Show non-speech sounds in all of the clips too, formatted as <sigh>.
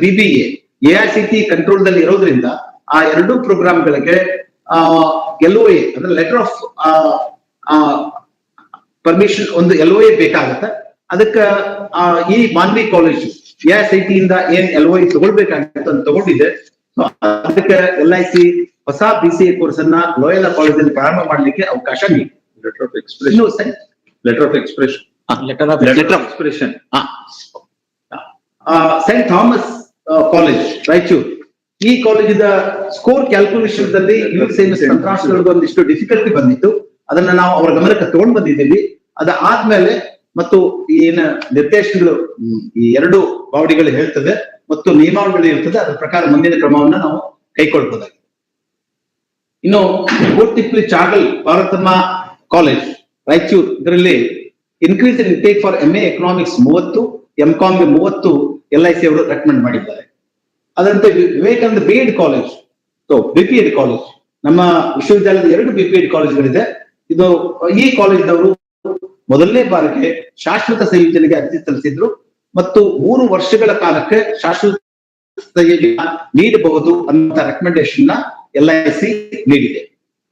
BBA AICT control ದಲ್ಲಿ ಇರೋದ್ರಿಂದ ಆ ಎರಡೂ ಪ್ರೋಗ್ರಾಮ್ಗಳಿಗೆ ಎಲ್ ಎ ಅಂದ್ರೆ ಲೆಟರ್ ಆಫ್ ಪರ್ಮಿಷನ್ ಒಂದು ಎಲ್ ಎ ಬೇಕಾಗತ್ತೆ. ಅದಕ್ಕೆ ಈ ಮಾನ್ವಿ ಕಾಲೇಜ್ ಎಐಸಿಟಿ ಇಂದ ಏನ್ ಎಲ್ ಎ ತಗೊಳ್ಬೇಕಾಗಿತ್ತು ಅಂತ ತಗೊಂಡಿದೆ ಅದಕ್ಕೆ ಎಲ್ ಐ ಸಿ ಹೊಸ ಬಿ ಸಿ ಎ ಕೋರ್ಸ್ ಅನ್ನ ಲೋಯಲಾ ಕಾಲೇಜಲ್ಲಿ ಪ್ರಾರಂಭ ಮಾಡ್ಲಿಕ್ಕೆ ಅವಕಾಶ ನೀಡಿ. ಲೆಟರ್ ಆಫ್ ಎಕ್ಸ್ಪ್ರೆಷನ್ ಇನ್ನು ಸರಿ. Letter of expression. Letter of expression of expression. Saint Thomas college Raichur ಈ ಕಾಲೇಜಿನ ಸ್ಕೋರ್ ಕ್ಯಾಲ್ಕುಲೇಷನ್ ದಲ್ಲಿ ಒಂದಿಷ್ಟು ಡಿಫಿಕಲ್ಟಿ ಬಂದಿತ್ತು. ಅದನ್ನ ನಾವು ಅವರ ಗಮನಕ್ಕೆ ತಗೊಂಡ್ ಬಂದಿದ್ದೀವಿ. ಅದ ಆದ್ಮೇಲೆ ಮತ್ತು ಏನ ನಿರ್ದೇಶನಗಳು ಈ ಎರಡು ಬಾವಡಿಗಳು ಹೇಳ್ತದೆ ಮತ್ತು ನಿಯಮಾವಳಿಗಳು ಇರ್ತದೆ, ಅದರ ಪ್ರಕಾರ ಮುಂದಿನ ಕ್ರಮವನ್ನ ನಾವು ಕೈಕೊಳ್ಬಹುದಾಗಿದೆ ಇನ್ನು ಕೋಟಿಪ್ಲಿ ಚಾಗಲ್ ಭಾರತಮ್ಮ ಕಾಲೇಜ್ ರಾಯಚೂರ್. ಇದರಲ್ಲಿ increase intake for M A economics ಮೂವತ್ತು ಎಂ ಕಾಮ್ಗೆ ಮೂವತ್ತು ಎಲ್ ಐ ಸಿ ಅವರು ರೆಕಮೆಂಡ್ ಮಾಡಿದ್ದಾರೆ. ಅದರಂತೆ Vivekananda B Ed college B P Ed college ನಮ್ಮ ವಿಶ್ವವಿದ್ಯಾಲಯದ ಎರಡು ಬಿ ಪಿ ಎಡ್ ಕಾಲೇಜ್ಗಳಿದೆ ಇದು ಈ ಕಾಲೇಜ್ನವರು ಮೊದಲನೇ ಬಾರಿಗೆ ಶಾಶ್ವತ ಸಂಯೋಜನೆಗೆ ಅರ್ಜಿ ಸಲ್ಲಿಸಿದ್ರು ಮತ್ತು ಮೂರು ವರ್ಷಗಳ ಕಾಲಕ್ಕೆ ಶಾಶ್ವತ ಸಂಯೋಜನೆ ನೀಡಬಹುದು ಅಂತ ರೆಕಮೆಂಡೇಶನ್ನ ಎಲ್ ಐ ಸಿ ನೀಡಿದೆ.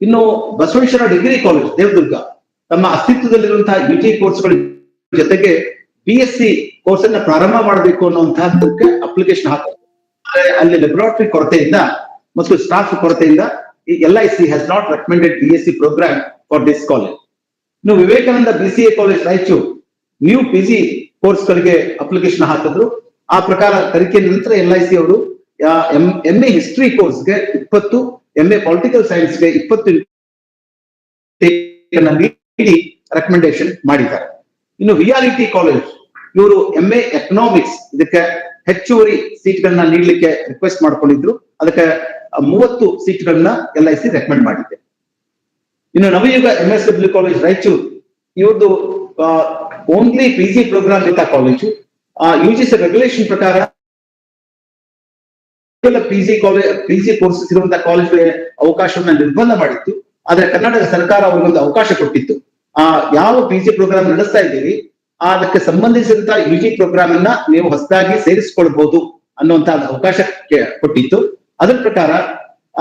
ಇನ್ನು ಬಸವೇಶ್ವರ ಡಿಗ್ರಿ ಕಾಲೇಜ್ ದೇವದುರ್ಗ, ತಮ್ಮ ಅಸ್ತಿತ್ವದಲ್ಲಿರುವಂತಹ ಯು ಜಿ ಕೋರ್ಸ್ಗಳ ಜೊತೆಗೆ ಬಿ ಎಸ್ ಸಿ ಕೋರ್ಸ್ ಅನ್ನ ಪ್ರಾರಂಭ ಮಾಡಬೇಕು ಅನ್ನುವಂತಹದ್ದಕ್ಕೆ ಅಪ್ಲಿಕೇಶನ್ ಆದ್ರೆ ಅಲ್ಲಿ ಲೆಬೊರೇಟರಿ ಕೊರತೆಯಿಂದ, ಮತ್ತು ಸ್ಟಾಫ್ ಕೊರತೆಯಿಂದ L I C has not recommended B S C programme for this college ಇನ್ನು Vivekananda B C A college Raichur new P G course ಗಳಿಗೆ ಅಪ್ಲಿಕೇಶನ್ ಹಾಕಿದ್ರು. ಆ ಪ್ರಕಾರ ತನಿಖೆ ನಂತರ ಎಲ್ ಐ ಸಿ ಅವರು ಎಂ ಎ ಹಿಸ್ಟ್ರಿ ಕೋರ್ಸ್ಗೆ ಇಪ್ಪತ್ತು ಎಂ ಎ ಪೊಲಿಟಿಕಲ್ ಸೈನ್ಸ್ಗೆ ಇಪ್ಪತ್ತು ರೆಕಮೆಂಡೇಶನ್ ಮಾಡಿದ್ದಾರೆ. ಇನ್ನು ರಿಯಾಲಿಟಿ ಕಾಲೇಜ್ ಇವರು ಎಂ ಎಕನಾಮಿಕ್ಸ್ ಇದಕ್ಕೆ ಹೆಚ್ಚುವರಿ ಸೀಟ್ಗಳನ್ನ ನೀಡಲಿಕ್ಕೆ ರಿಕ್ವೆಸ್ಟ್ ಮಾಡ್ಕೊಂಡಿದ್ರು. ಅದಕ್ಕೆ ಮೂವತ್ತು ಸೀಟ್ಗಳನ್ನ ಎಲ್ ಐ ಸಿ ರೆಕಮೆಂಡ್ ಮಾಡಿದೆ ಇನ್ನು Navayuga M S W college Raichur ಇವ್ರದ್ದು ಓನ್ಲಿ ಪಿ ಜಿ ಪ್ರೋಗ್ರಾಮ್ ಇದ್ದ college U G C regulation ಪ್ರಕಾರ P G college P G courses ಇರುವಂತಹ ಕಾಲೇಜ್ಗೆ ಅವಕಾಶವನ್ನ ನಿರ್ಬಂಧ ಮಾಡಿತ್ತು. ಆದ್ರೆ ಕರ್ನಾಟಕ ಸರ್ಕಾರ ಅವರಿಗೊಂದು ಅವಕಾಶ ಕೊಟ್ಟಿತ್ತು. ಆ, ಯಾವ ಪಿ ಜಿ ಪ್ರೋಗ್ರಾಮ್ ನಡೆಸ್ತಾ ಇದ್ದೀರಿ ಆ ಅದಕ್ಕೆ ಸಂಬಂಧಿಸಿದಂತಹ ಯು ಜಿ ಪ್ರೋಗ್ರಾಮ್ ಅನ್ನ ನೀವು ಹೊಸದಾಗಿ ಸೇರಿಸಿಕೊಳ್ಬಹುದು ಅನ್ನುವಂತಹ ಅವಕಾಶ ಕೊಟ್ಟಿತ್ತು. ಅದರ ಪ್ರಕಾರ,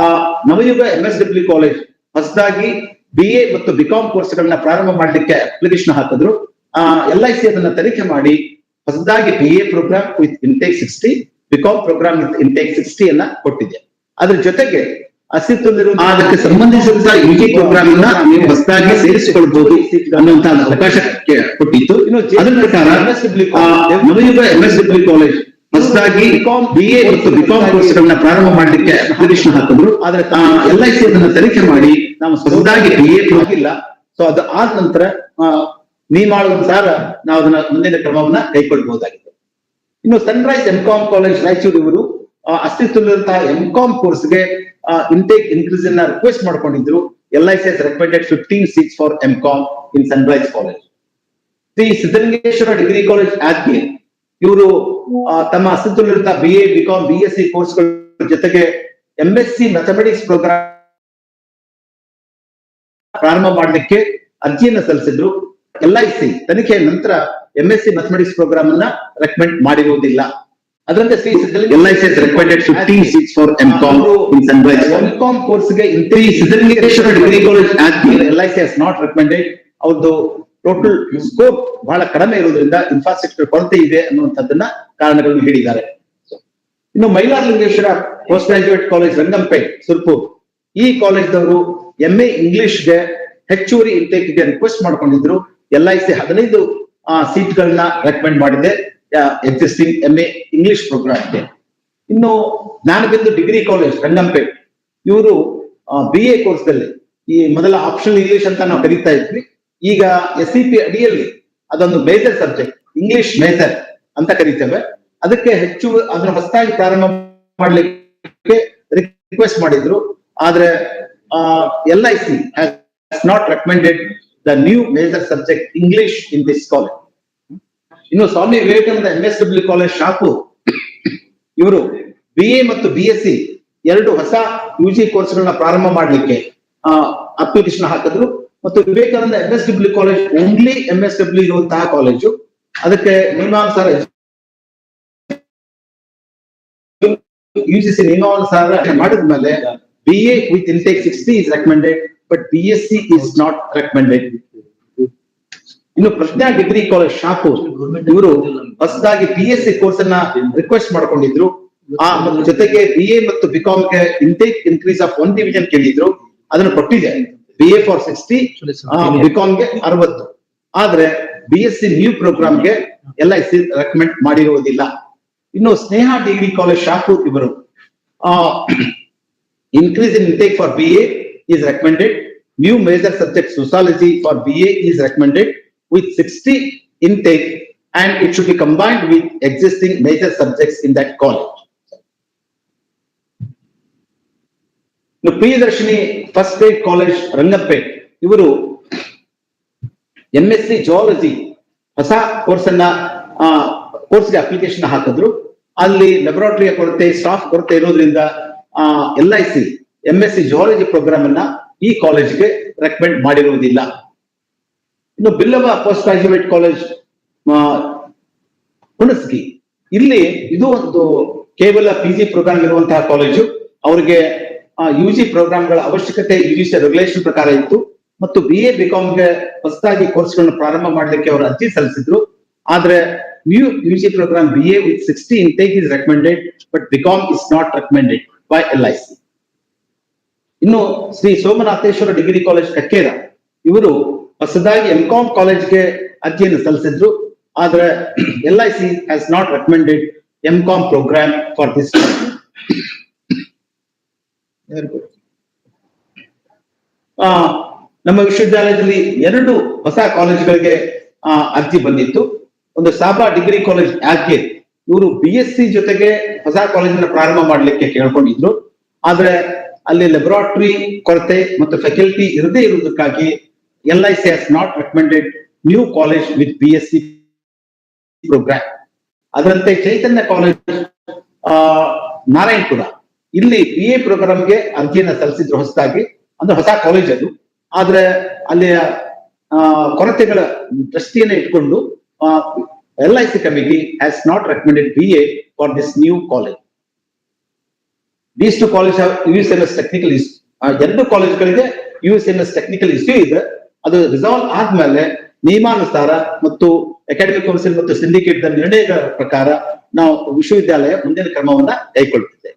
ಆ, Navayuga M S W college ಹೊಸದಾಗಿ ಬಿ ಎ ಮತ್ತು ಬಿಕಾಂ ಕೋರ್ಸ್ಗಳನ್ನ ಪ್ರಾರಂಭ ಮಾಡಲಿಕ್ಕೆ ಅಪ್ಲಿಕೇಶನ್ ಹಾಕಿದ್ರು. ಎಲ್ ಐ ಸಿ ಅದನ್ನ ತನಿಖೆ ಮಾಡಿ ಹೊಸದಾಗಿ B A programme with intake sixty B Com programme with intake sixty ಅನ್ನ ಕೊಟ್ಟಿದೆ. ಅದ್ರ ಜೊತೆಗೆ ಅಸ್ತಿತ್ವದಲ್ಲಿರುವ ಅದಕ್ಕೆ ಸಂಬಂಧಿಸಿದಂತಹ ಯುಕೆ ಪ್ರೋಗ್ರಾಮ್ ಅನ್ನ ನೀವು ಹೊಸದಾಗಿ ಸೇರಿಸಿಕೊಳ್ಬಹುದು ಅನ್ನುವಂತಹ ಅವಕಾಶ ಕೊಟ್ಟಿತ್ತು. ಅದರ ಪ್ರಕಾರ Navayuga M S W college ಹೊಸದಾಗಿ ಬಿ ಎ ಮತ್ತು ಬಿಕಾಂ ಕೋರ್ಸ್ಗಳನ್ನ ಪ್ರಾರಂಭ ಮಾಡಲಿಕ್ಕೆ ಅಪ್ಲಿಕೇಶನ್ ಹಾಕಿದ್ರು. ಆದ್ರೆ ಎಲ್ ಐ ಸಿ ಅದನ್ನ ತನಿಖೆ ಮಾಡಿ ನಾವು ಹೊಸದಾಗಿ ಬಿ ಎ ಆಗಿಲ್ಲ. ಸೊ ಅದು ಆದ ನಂತರ ಆ, ನಿಯಮಾನುಸಾರ ನಾವು ಅದನ್ನ ಮುಂದಿನ ಕ್ರಮವನ್ನ ಕೈಗೊಳ್ಳಬಹುದಾಗಿದೆ ಇನ್ನು Sunrise M Com college Raichur ಇವರು ಅಸ್ತಿತ್ವದಲ್ಲಿರುವಂತಹ ಎಂ ಕಾಮ್ ಕೋರ್ಸ್ಗೆ ಇಂಟೇಕ್ ಇನ್ಕ್ರೀಸ್ ಅನ್ನ ರಿಕ್ವೆಸ್ಟ್ ಮಾಡ್ಕೊಂಡಿದ್ರು L I C S recommended fifteen seats for M Com in Sunrise college Shri Siddalingeshwara degree college ಆದ್ಮೇ ಇವರು ತಮ್ಮ ಅಸ್ತಿತ್ವದಲ್ಲಿರುತ್ತ B A B Com B S C ಜೊತೆಗೆ M S C mathematics programme ಪ್ರಾರಂಭ ಮಾಡಲಿಕ್ಕೆ ಅರ್ಜಿಯನ್ನು ಸಲ್ಲಿಸಿದ್ರು. L I C ತನಿಖೆಯ ನಂತರ M S C mathematics programme ಅನ್ನ ರೆಕಮೆಂಡ್ ಮಾಡಿರುವುದಿಲ್ಲ. ಅದರಂತೆ Shri L I C recommended fifteen seats for M Com in Sunrise M Com ಕೋರ್ಸ್ಗೆ Siddalingeshwara degree college L I C not recommended ಅವ್ರದ್ದು total scope ಬಹಳ ಕಡಿಮೆ ಇರೋದ್ರಿಂದ ಇನ್ಫ್ರಾಸ್ಟ್ರಕ್ಚರ್ ಕೊರತೆ ಇದೆ ಅನ್ನುವಂಥದ್ದನ್ನ ಕಾರಣಗಳನ್ನು ಹೇಳಿದ್ದಾರೆ. ಇನ್ನು Mailaralingeshwara post graduate college Rangampet Surpur. ಈ ಕಾಲೇಜ್ದವರು ಎಂ ಎ ಇಂಗ್ಲಿಷ್ಗೆ ಹೆಚ್ಚುವರಿ ಇಂಟೇಕ್ಗೆ ರಿಕ್ವೆಸ್ಟ್ ಮಾಡ್ಕೊಂಡಿದ್ರು. ಎಲ್ ಐ ಸಿ ಹದಿನೈದು ಸೀಟ್ಗಳನ್ನ ರೆಕಮೆಂಡ್ ಮಾಡಿದೆ existing M A English programme ಇದೆ ಇನ್ನು ಜ್ಞಾನಬಿಂದು ಡಿಗ್ರಿ ಕಾಲೇಜ್ ರಂಗಂಪೇಟ್ ಇವರು ಬಿ ಎ ಕೋರ್ಸ್ದಲ್ಲಿ ಈ ಮೊದಲ ಆಪ್ಷನ್ ಇಂಗ್ಲಿಷ್ ಅಂತ ನಾವು ಕರೀತಾ ಇದ್ವಿ. ಈಗ ಎಸ್ ಸಿ ಪಿ ಅಡಿಯಲ್ಲಿ ಅದೊಂದು ಮೇಜರ್ ಸಬ್ಜೆಕ್ಟ್ ಇಂಗ್ಲಿಷ್ ಮೇಜರ್ ಅಂತ ಕರಿತೇವೆ. ಅದಕ್ಕೆ ಹೆಚ್ಚು ಅದನ್ನ ಹೊಸದಾಗಿ ಪ್ರಾರಂಭ ಮಾಡಲಿಕ್ಕೆ ರಿಕ್ವೆಸ್ಟ್ ಮಾಡಿದ್ರು. ಆದ್ರೆ L I C not recommended the new major subject English in this college ಇನ್ನು Swami Vivekananda M S W college shop ಇವರು ಬಿ ಎ ಮತ್ತು ಬಿ ಎಸ್ ಸಿ ಎರಡು ಹೊಸ ಯು ಜಿ ಕೋರ್ಸ್ಗಳನ್ನ ಪ್ರಾರಂಭ ಮಾಡಲಿಕ್ಕೆ ಅಪ್ಲಿಕೇಶನ್ ಹಾಕಿದ್ರು. ಮತ್ತು Vivekananda M S W college only M S W ಇರುವಂತಹ ಕಾಲೇಜು ಅದಕ್ಕೆ ನಿಯಮಾನುಸಾರ ಯು ಜಿ ಸಿ ನಿಯಮಾನುಸಾರ ಮಾಡಿದ್ಮೇಲೆ B A with intake sixty is recommended but B S C is not recommended ಇನ್ನು ಪ್ರಜ್ಞಾ ಡಿಗ್ರಿ ಕಾಲೇಜ್ ಶಾಪೂರ್ ಇವರು ಹೊಸದಾಗಿ ಬಿ ಎಸ್ ಸಿ ಕೋರ್ಸ್ ಅನ್ನ request ಮಾಡ್ಕೊಂಡಿದ್ರು. ಆ ಜೊತೆಗೆ ಬಿ ಎ ಮತ್ತು ಬಿಕಾಮ್ಗೆ intake increase of one division ಕೇಳಿದ್ರು. ಅದನ್ನು ಕೊಟ್ಟಿದೆ. ಬಿ ಎ ಫಾರ್ ಸಿಕ್ಸ್ಟಿ ಬಿಕಾಮ್ಗೆ ಅರವತ್ತು. ಆದ್ರೆ ಬಿ ಎಸ್ ಸಿ ನ್ಯೂ ಪ್ರೋಗ್ರಾಮ್ಗೆ ಎಲ್ ಐ ಸಿ ರೆಕಮೆಂಡ್ ಮಾಡಿರುವುದಿಲ್ಲ. ಇನ್ನು ಸ್ನೇಹ ಡಿಗ್ರಿ ಕಾಲೇಜ್ ಶಾಖು ಇವರು increase in intake for BA is recommended. New major subject sociology for BA is recommended. With sixty intake, and it should be combined with existing major subjects in that college. Priyadarshini first grade college Rangampet ಇವರು M S C zoology ಹೊಸ course ಅನ್ನ ಕೋರ್ಸ್ಗೆ application ಹಾಕಿದ್ರು ಅಲ್ಲಿ ಲ್ಯಾಬೊರೇಟರಿಯ ಕೊರತೆ staff ಕೊರತೆ ಇರೋದ್ರಿಂದ L I C M S C zoology program ಅನ್ನ ಈ ಕಾಲೇಜ್ಗೆ ರೆಕಮೆಂಡ್ ಮಾಡಿರುವುದಿಲ್ಲ ಇನ್ನು Billava post graduate college Hunasagi. ಇಲ್ಲಿ ಇದು ಒಂದು ಕೇವಲ ಪಿ ಜಿ ಪ್ರೋಗ್ರಾಮ್ ಇರುವಂತಹ ಕಾಲೇಜು ಅವರಿಗೆ ಯು ಜಿ ಪ್ರೋಗ್ರಾಮ್ಗಳ ಅವಶ್ಯಕತೆ ಯು ಜಿ ಸಿ ರೆಗ್ಯುಲೇಷನ್ ಪ್ರಕಾರ ಇತ್ತು. ಮತ್ತು ಬಿ ಎ ಗೆ ಹೊಸದಾಗಿ ಕೋರ್ಸ್ಗಳನ್ನು ಪ್ರಾರಂಭ ಮಾಡಲಿಕ್ಕೆ ಅವರು ಅರ್ಜಿ ಸಲ್ಲಿಸಿದ್ರು. ಆದ್ರೆ new U G program B A with sixty intake is recommended but BCom is not recommended by L I C ಇನ್ನು ಶ್ರೀ ಸೋಮನಾಥೇಶ್ವರ ಡಿಗ್ರಿ ಕಾಲೇಜ್ ಕಕ್ಕೇರ ಇವರು ಹೊಸದಾಗಿ ಎಂ ಕಾಮ್ ಕಾಲೇಜ್ಗೆ ಅರ್ಜಿಯನ್ನು ಸಲ್ಲಿಸಿದ್ರು. ಆದ್ರೆ L I C has not recommended M Com program for this ನಮ್ಮ ವಿಶ್ವವಿದ್ಯಾಲಯದಲ್ಲಿ ಎರಡು ಹೊಸ ಕಾಲೇಜುಗಳಿಗೆ ಅರ್ಜಿ ಬಂದಿತ್ತು. ಒಂದು ಸಾಬಾ ಡಿಗ್ರಿ ಕಾಲೇಜ್ ಯಾಕೆ ಇವರು ಬಿ ಎಸ್ ಸಿ ಜೊತೆಗೆ ಹೊಸ ಕಾಲೇಜನ್ನ ಪ್ರಾರಂಭ ಮಾಡಲಿಕ್ಕೆ ಕೇಳ್ಕೊಂಡಿದ್ರು. ಆದ್ರೆ ಅಲ್ಲಿ ಲೆಬೊರಾಟ್ರಿ ಕೊರತೆ ಮತ್ತು ಫೆಕಲ್ಟಿ ಇರದೇ ಇರುವುದಕ್ಕಾಗಿ L has not has not college new college program. ಅದರಂತೆ ಚೈತನ್ಯ ಕಾಲೇಜ್ ನಾರಾಯಣಪುರ. ಇಲ್ಲಿ ಬಿ ಎ ಪ್ರೋಗ್ರಾಮ್ಗೆ ಅರ್ಜಿಯನ್ನ ಸಲ್ಲಿಸಿದ್ರು ಹೊಸದಾಗಿ, ಅಂದ್ರೆ ಹೊಸ ಕಾಲೇಜ್ ಅದು. ಆದ್ರೆ ಅಲ್ಲಿಯ ಕೊರತೆಗಳ ದೃಷ್ಟಿಯನ್ನ ಇಟ್ಕೊಂಡು L I C committee has not recommended B A for this new college these two college U S M S technical is ಎರಡು ಕಾಲೇಜ್ಗಳಿಗೆ U S M S technical issue ಇದೆ. ಅದು ರಿಸಾಲ್ವ್ ಆದ್ಮೇಲೆ ನಿಯಮಾನುಸಾರ ಮತ್ತು ಅಕಾಡೆಮಿಕ್ ಕೌನ್ಸಿಲ್ ಮತ್ತು syndicate ನಿರ್ಣಯಗಳ ಪ್ರಕಾರ ನಾವು ವಿಶ್ವವಿದ್ಯಾಲಯ ಮುಂದಿನ ಕ್ರಮವನ್ನ ಕೈಗೊಳ್ಳುತ್ತಿದೆ.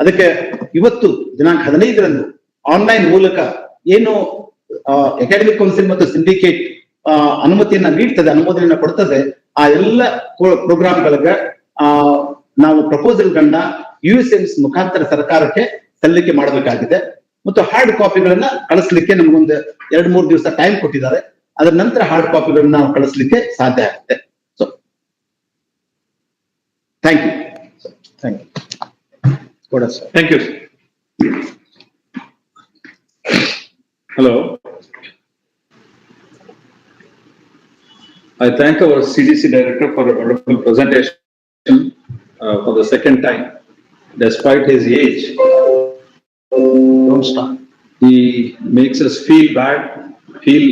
ಅದಕ್ಕೆ ಇವತ್ತು ದಿನಾಂಕ ಹದಿನೈದರಂದು ಆನ್ಲೈನ್ ಮೂಲಕ ಏನು ಅಕಾಡೆಮಿಕ್ ಕೌನ್ಸಿಲ್ ಮತ್ತು ಸಿಂಡಿಕೇಟ್ ಅನುಮತಿಯನ್ನ ನೀಡ್ತದೆ, ಅನುಮೋದನೆಯನ್ನ ಕೊಡ್ತದೆ, ಆ ಎಲ್ಲ ಪ್ರೋಗ್ರಾಮ್ಗಳಿಗೆ, ಆ, ನಾವು ಪ್ರಪೋಸಲ್ಗಳನ್ನ ಯು ಎಸ್ ಎಂಸ್ ಮುಖಾಂತರ ಸರ್ಕಾರಕ್ಕೆ ಸಲ್ಲಿಕೆ ಮಾಡಬೇಕಾಗಿದೆ. ಮತ್ತು ಹಾರ್ಡ್ ಕಾಪಿಗಳನ್ನ ಕಳಿಸ್ಲಿಕ್ಕೆ ನಮಗೊಂದು ಎರಡ್ ಮೂರು ದಿವಸ ಟೈಮ್ ಕೊಟ್ಟಿದ್ದಾರೆ ಅದರ ನಂತರ ಹಾರ್ಡ್ ಕಾಪಿಗಳನ್ನ ನಾವು ಕಳಿಸ್ಲಿಕ್ಕೆ ಸಾಧ್ಯ ಆಗುತ್ತೆ so thank you thank you ಕೊಡ sir Thank you. Hello. I thank our CDC director for a wonderful presentation uh, for the second time. Despite his age, Don't stop he makes us feel bad, feel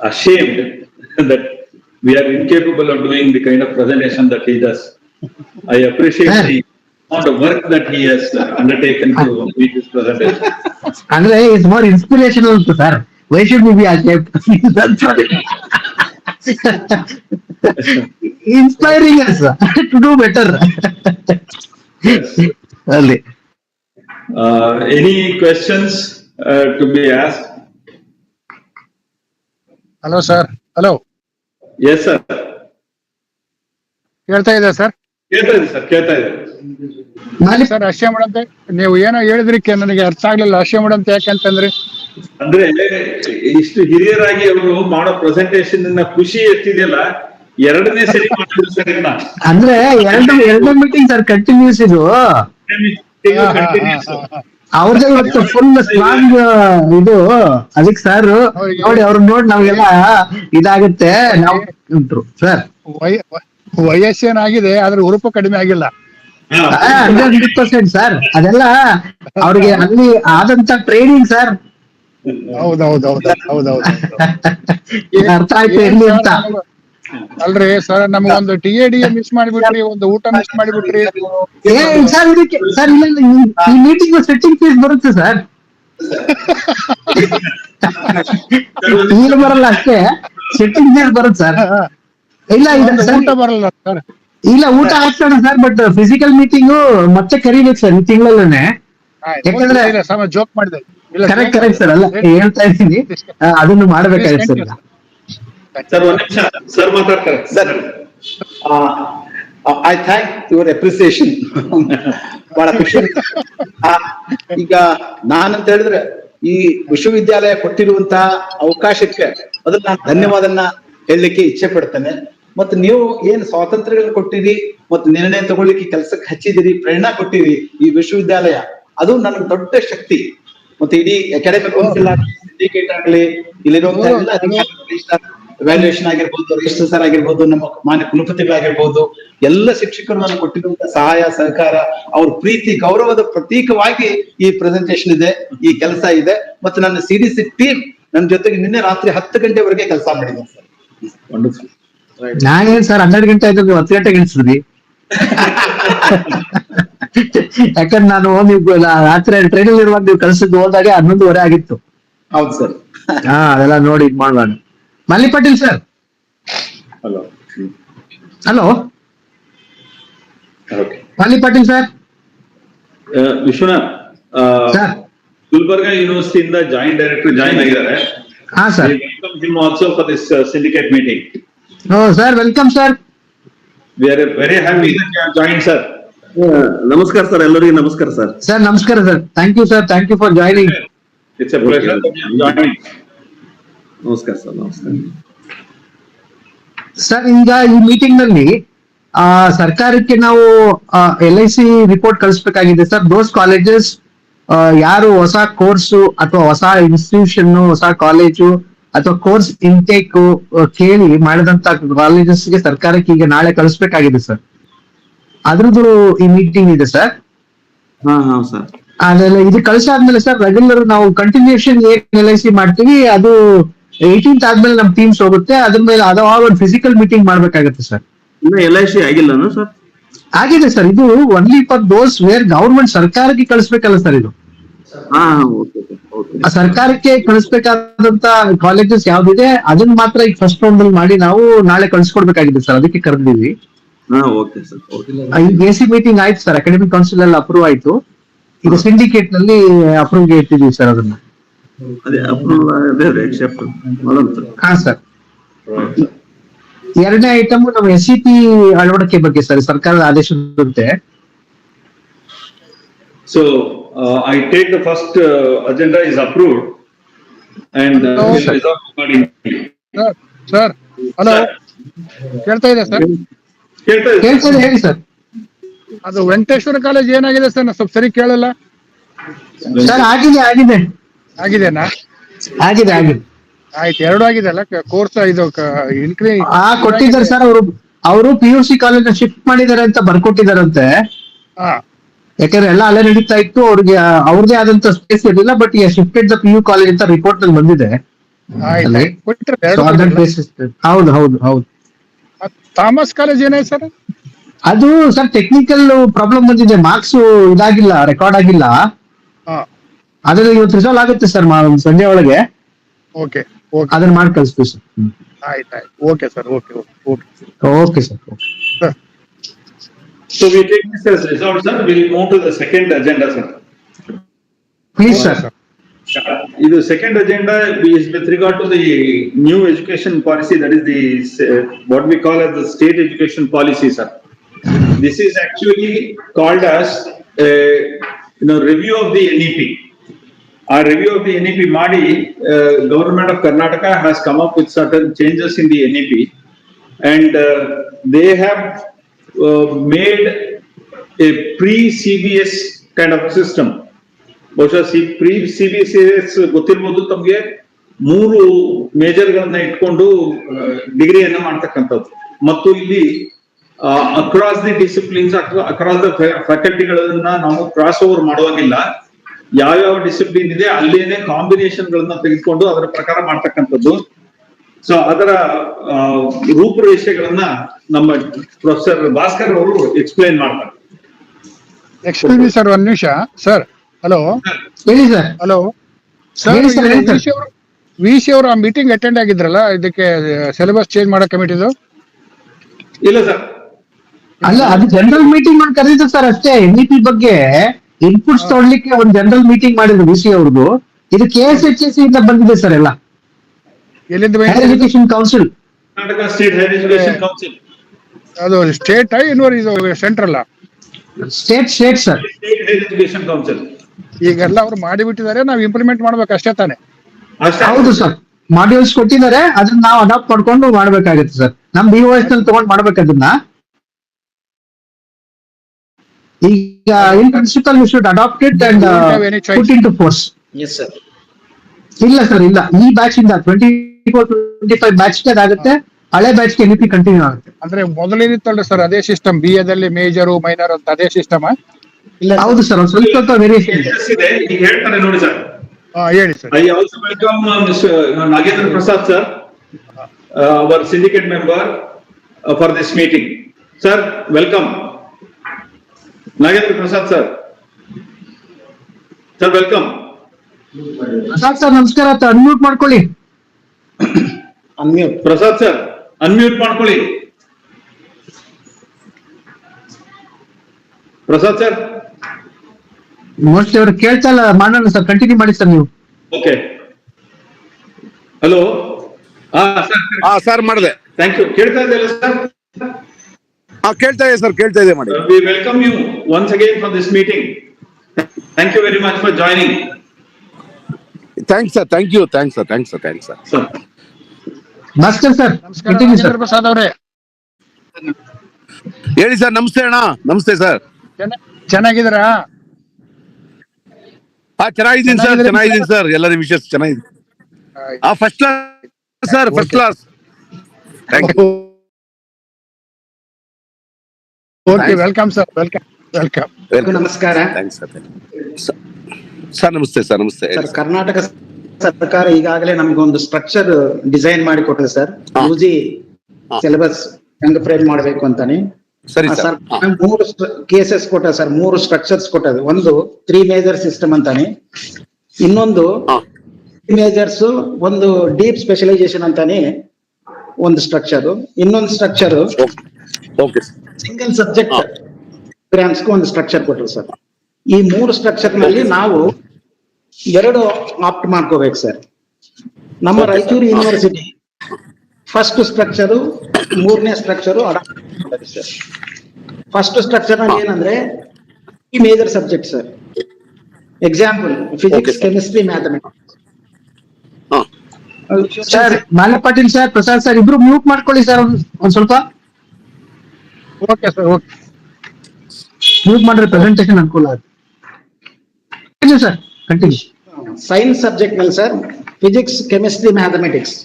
ashamed <laughs> that we are incapable of doing the kind of presentation that he does. I appreciate the amount of work that he has undertaken to make this presentation. <laughs> ಅಂದ್ರೆ it's more inspirational ಉಂಟು sir why should be be inspiring us to do better ಅಲ್ಲಿ Uh, any questions uh, to be asked? Hello sir hello Yes, sir. ಕೇಳ್ತಾ ಇದೆ sir ಕೇಳ್ತಾ ಇದೆ sir ಕೇಳ್ತಾ ಇದೆ. Malik sir ಅಶ್ಯ ಮಾಡಂತೆ ನೀವು ಏನೋ ಹೇಳಿದ್ರಿಕ್ಕೆ ನನಗೆ ಅರ್ಥ ಆಗ್ಲಿಲ್ಲ. ಅಶ್ಯ ಮಾಡಂತೆ ಯಾಕಂತಂದ್ರೆ ಅಂದ್ರೆ ಇಷ್ಟು ಹಿರಿಯರಾಗಿ ಅವರು ಮಾಡೋ ಪ್ರೆಸೆಂಟೇಶನ್ ಖುಷಿ ಎಷ್ಟಿದೆಯಲ್ಲ ಎರಡನೇ ಸರಿ ಮಾಡಿದ್ರು ಸರ್ ಅಂದ್ರೆ ಎರಡು ಎರಡು ಮೀಟಿಂಗ್ ಸರ್ ಕಂಟಿನ್ಯೂಸ್ ಇದು. Continuous. ಜೊತೆ ಇವತ್ತು ಫುಲ್ ಸ್ಟ್ರಾಂಗ್ ಇದು ಅದಕ್ಕೆ ಸರ್ ನೋಡಿ ಅವ್ರ ನೋಡಿ ನಾವೆಲ್ಲ ಇದಾಗುತ್ತೆ. ನಾವು ಸರ್ ವಯ- ವಯಸ್ಸೇನಾಗಿದೆ ಆದ್ರೆ ಉರುಪು ಕಡಿಮೆ ಆಗಿಲ್ಲ. ಹಂಡ್ರೆಡ್ ಪರ್ಸೆಂಟ್ ಸರ್ ಅದೆಲ್ಲ ಅವ್ರಿಗೆ ಅಲ್ಲಿ ಆದಂತ ಟ್ರೈನಿಂಗ್ ಸರ್ ಹೌದೌದೌದು ಹೌದೌದು. <laughs> ಅರ್ಥ ಆಯ್ತು ಎಲ್ಲಿ ಅಂತ. ಅಲ್ರಿ ಸರ್ ನಮ್ಗೊಂದು ಟಿ ಎ ಡಿ ಮಿಸ್ ಮಾಡಿಬಿಟ್ರಿ ಒಂದು ಊಟ ಮಿಸ್ ಮಾಡಿಬಿಟ್ರಿ. ಏ ಸರ್ ಇದಕ್ಕೆ ಸರ್ ಇಲ್ಲ ಇಲ್ಲ, ಈ- ಮೀಟಿಂಗ್ ಸೆಟ್ಟಿಂಗ್ ಫೀಸ್ ಬರುತ್ತೆ ಸರ್. ಈಗ ಬರಲ್ಲ ಅಷ್ಟೇ ಸೆಟ್ಟಿಂಗ್ ಫೀಸ್ ಬರುತ್ತೆ ಸರ್. ಇಲ್ಲ ಊಟ ಬರಲ್ಲ ಸರ್. ಇಲ್ಲ ಊಟ ಹಾಕ್ಸೋಣ ಸರ್ ಬಟ್ ಫಿಸಿಕಲ್ ಮೀಟಿಂಗು ಮತ್ತೆ ಕರಿಬೇಕು ಸರ್ ಈ ತಿಂಗಳಲ್ಲೇ ಯಾಕಂದ್ರೆ- ಜೋಕ್ ಮಾಡಿದೆ. ಇಲ್ಲ ಕರೆಕ್ಟ್ ಕರೆಕ್ಟ್ ಸರ್ ಅಲ್ಲ ಹೇಳ್ತಾ ಇದ್ದೀನಿ. ಅದನ್ನು ಮಾಡ್ಬೇಕಾಗುತ್ತೆ ಸರ್. ಸರ್ ಒಂದ್ ನಿಮಿಷ. ಸರ್ ಮಾತಾಡ್ತಾರೆ. Sir I thank your appreciation. ಬಹಳ ಖುಷಿ. ಈಗ ನಾನಂತ ಹೇಳಿದ್ರೆ ಈ ವಿಶ್ವವಿದ್ಯಾಲಯ ಕೊಟ್ಟಿರುವಂತಹ ಅವಕಾಶಕ್ಕೆ ಅದನ್ನ ನಾನು ಧನ್ಯವಾದನ್ನ ಹೇಳಲಿಕ್ಕೆ ಇಚ್ಛೆ ಪಡ್ತೇನೆ. ಮತ್ತೆ ನೀವು ಏನ್ ಸ್ವಾತಂತ್ರ್ಯಗಳನ್ನ ಕೊಟ್ಟಿರಿ ಮತ್ತು ನಿರ್ಣಯ ತಗೊಳ್ಳಿಕ್ಕೆ ಕೆಲಸಕ್ಕೆ ಹಚ್ಚಿದಿರಿ ಪ್ರೇರಣಾ ಕೊಟ್ಟಿರಿ ಈ ವಿಶ್ವವಿದ್ಯಾಲಯ ಅದು ನನಗೆ ದೊಡ್ಡ ಶಕ್ತಿ. ಮತ್ತೆ ಇಡೀ ಅಕಾಡೆಮಿಕ್ ಕೌನ್ಸಿಲ್ ಆಗಲಿ ಸಿಂಡಿಕೇಟ್ ಆಗಲಿ ಇಲ್ಲಿರುವಂತಹ ಎಲ್ಲ ಅಧಿಕಾರಿಗಳು ವ್ಯಾಲ್ಯೂಯೇಷನ್ ಆಗಿರ್ಬೋದು ರಿಜಿಸ್ಟರ್ ಸರ್ ಆಗಿರ್ಬೋದು ನಮ್ಮ ಮಾನ್ಯ ಕುಲಪತಿಗಳಾಗಿರ್ಬೋದು ಎಲ್ಲ ಶಿಕ್ಷಕರು ನಾನು ಕೊಟ್ಟಿರುವಂತಹ ಸಹಾಯ ಸಹಕಾರ ಅವ್ರ ಪ್ರೀತಿ ಗೌರವದ ಪ್ರತೀಕವಾಗಿ ಈ ಪ್ರೆಸೆಂಟೇಶನ್ ಇದೆ ಈ ಕೆಲಸ ಇದೆ. ಮತ್ತು ನನ್ನ ಸಿ ಡಿ ಸಿ ಟೀಮ್ ನನ್ನ ಜೊತೆಗೆ ನಿನ್ನೆ ರಾತ್ರಿ ಹತ್ತು ಗಂಟೆವರೆಗೆ ಕೆಲಸ ಮಾಡಿದೆ ಸರ್. ವಂಡರ್ಫುಲ್ ನಾನೇನ್ ಸರ್ ಹನ್ನೆರಡು ಗಂಟೆ ಆಯ್ತು ಹತ್ತು ಗಂಟೆಗೆ ಇಳಿಸಿದ್ರಿ ಯಾಕಂದ್ರೆ ನಾನು ನೀವು ರಾತ್ರಿ ಟ್ರೈನ್ ಅಲ್ಲಿ ಇರುವಾಗ ನೀವು ಕಳ್ಸಿದ್ದು ಹೋದಾಗ ಹನ್ನೊಂದುವರೆ ಆಗಿತ್ತು. ಹೌದು ಸರ್. ಹಾ ಅದೆಲ್ಲ ನೋಡಿ ಇದ್ ಮಾಡ್ಬಾರ್ದು. Malli Patil sir hello hello okay Malli Patil sir Vishwanath ಆ, ಸರ್ ಗುಲ್ಬರ್ಗಾ ಯೂನಿವರ್ಸಿಟಿಯಿಂದ ಜಾಯಿಂಟ್ ಡೈರೆಕ್ಟರ್ ಜಾಯಿನ್ ಆಗಿದ್ದಾರೆ ಹಾ sir welcome him also for this syndicate meeting O sir welcome sir we are very happy that you join sir ನಮಸ್ಕಾರ sir ಎಲ್ಲರಿಗೂ ನಮಸ್ಕಾರ sir sir ನಮಸ್ಕಾರ sir thank you sir thank you for joining it's a pleasure join ನಮಸ್ಕಾರ sir ನಮಸ್ಕಾರ sir ಈಗ ಈ ಮೀಟಿಂಗ್ನಲ್ಲಿ ಆ ಸರ್ಕಾರಕ್ಕೆ ನಾವು ಎಲ್ ಐ ಸಿ ರಿಪೋರ್ಟ್ ಕಳಿಸ್ಬೇಕಾಗಿದೆ. ಸರ್ ದೋಸ್ ಕಾಲೇಜಸ್ ಯಾರು ಹೊಸ ಕೋರ್ಸು ಅಥವಾ ಹೊಸ ಇನ್ಸ್ಟಿಟ್ಯೂಷನ್ ಹೊಸ ಕಾಲೇಜು ಅಥವಾ ಕೋರ್ಸ್ ಇಂಟೇಕ್ ಕೇಳಿ ಮಾಡಿದಂತ ಕಾಲೇಜಸ್ಗೆ ಸರ್ಕಾರಕ್ಕೆ ಈಗ ನಾಳೆ ಕಳಿಸ್ಬೇಕಾಗಿದೆ ಸರ್. ಅದ್ರದ್ದು ಈ ಮೀಟಿಂಗ್ ಇದೆ ಸರ್. ಹಾ ಹಾ ಸರ್. ಅದೆಲ್ಲ ಇದು ಕಳ್ಸಾದ್ಮೇಲೆ ಸರ್ ರೆಗ್ಯುಲರ್ ನಾವು ಕಂಟಿನ್ಯೂಷನ್ ಏನ್ ಎಲ್ ಐ ಸಿ ಮಾಡ್ತೀವಿ ಅದು ಏಯ್ಟೀನ್ತ್ ಆದ್ಮೇಲೆ ನಮ್ ಟೀಮ್ಸ್ ಹೋಗುತ್ತೆ ಅದ್ರ ಮೇಲೆ ಅದಾವಾಗ ಒಂದು ಫಿಸಿಕಲ್ ಮೀಟಿಂಗ್ ಮಾಡ್ಬೇಕಾಗತ್ತೆ ಸರ್ ಇನ್ನು ಎಲ್ ಐ ಸಿ ಆಗಿಲ್ಲ ಸರ್ ಆಗಿದೆ ಸರ್ ಇದು only for those where government ಸರ್ಕಾರಕ್ಕೆ ಕಳಿಸ್ಬೇಕಲ್ಲ ಸರ್ ಇದು. ಸರ್ಕಾರಕ್ಕೆ ಕಳಿಸ್ಬೇಕಾದಂತ ಕಾಲೇಜಸ್ ಯಾವ್ದಿದೆ ಅದನ್ನ ಮಾತ್ರ ಈಗ ಫಸ್ಟ್ ರೌಂಡ್ ಅಲ್ಲಿ ಮಾಡಿ ನಾವು ನಾಳೆ ಕಳಿಸ್ಕೊಡ್ಬೇಕಾಗಿದೆ ಸರ್ ಅದಕ್ಕೆ ಕರೆದಿದ್ವಿ. ಈಗ ಎ ಸಿ ಮೀಟಿಂಗ್ ಆಯ್ತು ಸರ್ ಅಕಾಡೆಮಿಕ್ ಕೌನ್ಸಿಲ್ ಅಲ್ಲಿ ಅಪ್ರೂವ್ ಆಯ್ತು. ಈಗ ಸಿಂಡಿಕೇಟ್ನಲ್ಲಿ ಅಪ್ರೂವ್ಗೆ ಇಟ್ಟಿದ್ವಿ ಸರ್ ಅದನ್ನ. ಅದೇ ಅಪ್ರೂವಲ್ ಎಕ್ಸೆಪ್ಟ್ ಸರ್ ಹಾ ಸರ್ ಎರಡನೇ ಐಟಮ್ ನಮ್ಮ ಎಸ್ ಸಿ ಪಿ ಅಳವಡಿಕೆ ಬಗ್ಗೆ ಸರ್ ಸರ್ಕಾರದ ಆದೇಶದಂತೆ so I take the first agenda is approved and sir hello ಕೇಳ್ತಾ ಇದೆ ಸರ್ ಕೇಳ್ತಾ ಇದೆ? ಹೇಳಿ ಸರ್ ಅದು ವೆಂಕಟೇಶ್ವರ ಕಾಲೇಜ್ ಏನಾಗಿದೆ ಸರ್ ನಾನು ಸ್ವಲ್ಪ ಸರಿ ಕೇಳಲ್ಲ. ಸರ್ ಆಗಿದೆ ಆಗಿದೆ. ಆಗಿದೆನಾ? ಆಗಿದೆ ಆಗಿದೆ. ಆಯ್ತು ಎರಡು ಆಗಿದೆ ಅಲ್ಲ? ಕೋರ್ಸ್ ಇದು ಇನ್ಕ್ರಿ ಆ ಕೊಟ್ಟಿದ್ದಾರೆ ಸರ್ ಅವರು. ಅವರು P U C college shift ಮಾಡಿದ್ದಾರೆ ಅಂತ ಬರ್ಕೊಟ್ಟಿದಾರಂತೆ ಯಾಕಂದ್ರೆ ಎಲ್ಲ ಅಲ್ಲೇ ನಡೀತಾ ಇತ್ತು. ಅವ್ರಿಗೆ ಅವ್ರದೇ ಆದಂತ ಸ್ಪೇಸ್ ಇರಲಿಲ್ಲ ಬಟ್ ಈಗ shifted the P U college ಅಂತ ರಿಪೋರ್ಟ್ನಲ್ಲಿ ಬಂದಿದೆ. ಹೌದು ಹೌದು ಹೌದು. ಥಾಮಸ್ ಕಾಲೇಜ್ ಏನಾಯ್ತು ಸರ್? ಅದು ಸರ್ ಟೆಕ್ನಿಕಲ್ ಪ್ರಾಬ್ಲಮ್ ಬಂದಿದೆ. ಮಾರ್ಕ್ಸ್ ಇದಾಗಿಲ್ಲ ರೆಕಾರ್ಡ್ ಆಗಿಲ್ಲ. ಅದ್ರಲ್ಲಿ ಇವತ್ತು ರಿಸಾಲ್ವ್ ಆಗುತ್ತೆ ಸರ್ ಸಂಜೆ ಒಳಗೆ ಓಕೆ ಓಕೆ ಅದನ್ನ ಮಾಡಿ ಕಳಿಸ್ತೀವಿ ಸರ್ ಆಯ್ತು ಆಯ್ತು okay sir okay okay okay sir sir So we take this as resolved, sir. We'll move to the second agenda, sir. Please sir ಇದು second agenda is with regard to the new education policy, that is the, uh, what we call as the state education policy, sir. This is actually called as, uh, you know, review of the NEP. ಆ review of the N E P ಮಾಡಿ government of Karnataka has come up with certain changes in the N E P and they have made a pre C B S kind of system ಬಹುಶಃ C pre C B C S ಗೊತ್ತಿರ್ಬೋದು ತಮಗೆ. ಮೂರು ಮೇಜರ್ಗಳನ್ನ ಇಟ್ಕೊಂಡು ಡಿಗ್ರಿಯನ್ನು ಮಾಡ್ತಕ್ಕಂಥದ್ದು. ಮತ್ತು ಇಲ್ಲಿ across the disciplines across the ಫ್ಯಾಕಲ್ಟಿಗಳನ್ನ ನಾವು ಕ್ರಾಸ್ ಓವರ್ ಮಾಡುವಂಗಿಲ್ಲ. ಯಾವ್ಯಾವ ಡಿಸಿಪ್ಲಿನ್ ಇದೆ ಅಲ್ಲೇನೆ ಕಾಂಬಿನೇಷನ್ ಗಳನ್ನ ತೆಗೆದುಕೊಂಡು ಅದರ ಪ್ರಕಾರ ಮಾಡ್ತಕ್ಕಂಥದ್ದು. ಸೊ ಅದರ ರೂಪುರೇಷೆಗಳನ್ನ ನಮ್ಮ ಪ್ರೊಫೆಸರ್ ಭಾಸ್ಕರ್ ಅವರು ಎಕ್ಸ್ಪ್ಲೈನ್ ಮಾಡ್ತಾರೆ. ಎಕ್ಸ್ಪ್ಲೈನ್ ಸರ್ ಒಂದ್ ನಿಮಿಷ. ಸರ್ ಹಲೋ ಹೇಳಿ ಸರ್ ಹಲೋ ವಿ ಸಿ ಅವರು ಆ ಮೀಟಿಂಗ್ ಅಟೆಂಡ್ ಆಗಿದ್ರಲ್ಲ ಇದಕ್ಕೆ ಸಿಲೆಬಸ್ ಚೇಂಜ್ ಮಾಡೋ ಕಮಿಟಿದು ಇಲ್ಲ ಸರ್ ಅಲ್ಲ ಅದು ಜನರಲ್ ಮೀಟಿಂಗ್ ಮಾಡಿ ಕರೀತು ಸರ್ ಅಷ್ಟೇ. ಎನ್ ಇ ಪಿ ಬಗ್ಗೆ ಇನ್ಪುಟ್ಸ್ ತೊಡ್ಲಿಕ್ಕೆ ಒಂದು ಜನರಲ್ ಮೀಟಿಂಗ್ ಮಾಡಿದ್ರು ಬಿ ಸಿ ಅವ್ರದ್ದು ಇದು ಕೆ ಎಸ್ ಎಚ್ ಎಸ್ ಇಂದ ಬಂದಿದೆ ಸರ್ ಎಲ್ಲ. ಎಲ್ಲಿಂದ? Education council Karnataka state higher education council ಅದು ಸ್ಟೇಟ್ ಇದು central state state sir state higher education council ಈಗೆಲ್ಲ ಅವ್ರು ಮಾಡಿಬಿಟ್ಟಿದ್ದಾರೆ ನಾವು ಇಂಪ್ಲಿಮೆಂಟ್ ಮಾಡ್ಬೇಕು ಅಷ್ಟೇ ತಾನೆ. ಅಷ್ಟೇ. ಹೌದು ಸರ್ ಮಾಡ್ಯೂಲ್ಸ್ ಕೊಟ್ಟಿದ್ದಾರೆ ಅದನ್ನ ನಾವು ಅಡಾಪ್ಟ್ ಮಾಡ್ಕೊಂಡು ಮಾಡ್ಬೇಕಾಗುತ್ತೆ ಸರ್ ನಮ್ ಬಿ ಎಸ್ನಲ್ಲಿ ತಗೊಂಡ್ ಮಾಡ್ಬೇಕು ಅದನ್ನ. ಈಗ in principle you should adopt it and. Put into force ಇಲ್ಲ ಸರ್ ಇಲ್ಲ. ಈ ಬ್ಯಾಚ್ ಇಂದ twenty four twenty five batch ಆಗುತ್ತೆ ಹಳೆ ಬ್ಯಾಚ್ಗೆ ಎನ್ಇಪಿ ಕಂಟಿನ್ಯೂ ಆಗುತ್ತೆ. ಅಂದ್ರೆ ಮೊದಲೇನಿತ್ತಲ್ರಿ ಸರ್ ಅದೇ ಸಿಸ್ಟಮ್ ಬಿ ಎದಲ್ಲಿ ಮೇಜರು ಮೈನರ್ ಅಂತ ಅದೇ ಸಿಸ್ಟಮ್ ಇಲ್ಲ ಹೌದು ಸರ್ ಒಂದ್ ಸ್ವಲ್ಪ ಸ್ವಲ್ಪ ವೇರಿಯೇಷನ್ ಇದೆ. ಈಗ ಹೇಳ್ತಾರೆ ನೋಡಿ ಸರ್ ಹೇಳಿ sir I also welcome Nagendra Prasad sir our syndicate member for this meeting sir for this Prasad sir. Sir welcome Prasad sir ನಮಸ್ಕಾರ. ಅನ್ಮ್ಯೂಟ್ ಮಾಡ್ಕೊಳ್ಳಿ. ಅನ್ಮ್ಯೂಟ್ ಪ್ರಸಾದ್ ಸರ್ ಅನ್ಮ್ಯೂಟ್ ಮಾಡ್ಕೊಳ್ಳಿ. ಪ್ರಸಾದ್ ಸರ್. ಮೋಸ್ಟ್ಲಿ ಅವ್ರು ಕೇಳ್ತಾ ಇಲ್ಲ ಮಾಡೋಣ ಸರ್ ಕಂಟಿನ್ಯೂ ಮಾಡಿ sir ನೀವು. Okay hello ಹಾ ಸರ್ ಹಾ ಸರ್ ಮಾಡಿದೆ. ಥ್ಯಾಂಕ್ ಯು ಕೇಳ್ತಾ ಇದ್ದಲ್ಲ ಸರ್? ಹಾ ಕೇಳ್ತಾ ಇದೆ ಸರ್ ಕೇಳ್ತಾ ಇದೆ ಮಾಡಿ. We welcome you once again for this meeting. Thank you very much for joining, thanks sir thank you thanks sir thanks sir thanks sir sir. ನಮಸ್ತೆ ಸರ್ ನಮಸ್ಕಾರ ಸರ್ ಪ್ರಸಾದ್ ಅವರೇ. ಹೇಳಿ ಸರ್ ನಮಸ್ತೆ ಅಣ್ಣ. ನಮಸ್ತೆ ಸರ್ ಚೆನ್ನ- ಚೆನ್ನಾಗಿದ್ದೀರಾ? ಹಾ ಚೆನ್ನಾಗಿದ್ದೀನಿ ಸರ್? ಚೆನ್ನಾಗಿದ್ದೀನಿ ಸರ್ ಎಲ್ಲರ ವಿಶೇಷ ಚೆನ್ನಾಗಿದೆ ಆ first class sir first class thank you okay welcome sir welcome welcome ನಮಸ್ಕಾರ. ಸರ್ ಸರ್ ನಮಸ್ತೆ. ಸರ್ ನಮಸ್ತೆ. ಕರ್ನಾಟಕ ಸರ್ಕಾರ ಈಗಾಗಲೇ ನಮ್ಗೆ ಒಂದು ಸ್ಟ್ರಕ್ಚರ್ ಡಿಸೈನ್ ಮಾಡಿ ಕೊಟ್ಟಿದೆ ಸರ್. ಯುಜಿ. ಸಿಲೆಬಸ್ ಹೆಂಗ್ ಫ್ರೇಮ್ ಮಾಡ್ಬೇಕು ಅಂತಾನೆ. ಸರಿ ಸರ್. ಮೂರು ಕೇಸಸ್ ಕೊಟ್ಟ ಸರ್. ಮೂರು ಸ್ಟ್ರಕ್ಚರ್ಸ್ ಕೊಟ್ಟது ಒಂದು ತ್ರೀ ಮೇಜರ್ ಸಿಸ್ಟಮ್ ಅಂತಾನೆ. ಇನ್ನೊಂದು ಮೇಜರ್ಸ್ ಒಂದು ಡೀಪ್ ಸ್ಪೆಷಲೈಸೇಷನ್ ಅಂತಾನೆ ಒಂದು ಸ್ಟ್ರಕ್ಚರ್ ಇನ್ನೊಂದು ಸ್ಟ್ರಕ್ಚರ್ ಓಕೆ ಸಿಂಗಲ್ ಸಬ್ಜೆಕ್ಟ್. ಗ್ರಾಮ್ಸ್ಗೂ ಒಂದು ಸ್ಟ್ರಕ್ಚರ್ ಕೊಟ್ಟರು ಸರ್ ಈ ಮೂರು ಸ್ಟ್ರಕ್ಚರ್ನಲ್ಲಿ ನಾವು ಎರಡು ಆಪ್ಟ್ ಮಾಡ್ಕೋಬೇಕು ಸರ್ ನಮ್ಮ ರಾಯಚೂರು ಯೂನಿವರ್ಸಿಟಿ ಫಸ್ಟ್ ಸ್ಟ್ರಕ್ಚರು ಮೂರನೇ ಸ್ಟ್ರಕ್ಚರು ಅಡಾಪ್ಟ್ ಸರ್ ಫಸ್ಟ್ ಸ್ಟ್ರಕ್ಚರ್ನಲ್ಲಿ ಏನಂದ್ರೆ ಈ major subject sir example physics chemistry mathematics sir ಮಾಲೆ ಪಾಟೀಲ್ ಸರ್ ಪ್ರಸಾದ್ ಸರ್ ಇಬ್ರು ಮ್ಯೂಟ್ ಮಾಡ್ಕೊಳ್ಳಿ ಸರ್ ಒಂದ್ ಸ್ವಲ್ಪ. ಓಕೆ ಸರ್ ಓಕೆ ಮ್ಯೂಟ್ ಮಾಡಿದ್ರೆ ಪ್ರೆಸೆಂಟೇಶನ್ ಅನುಕೂಲ ಆಗುತ್ತೆ sir continue science ಸಬ್ಜೆಕ್ಟ್ನಲ್ಲಿ sir physics chemistry mathematics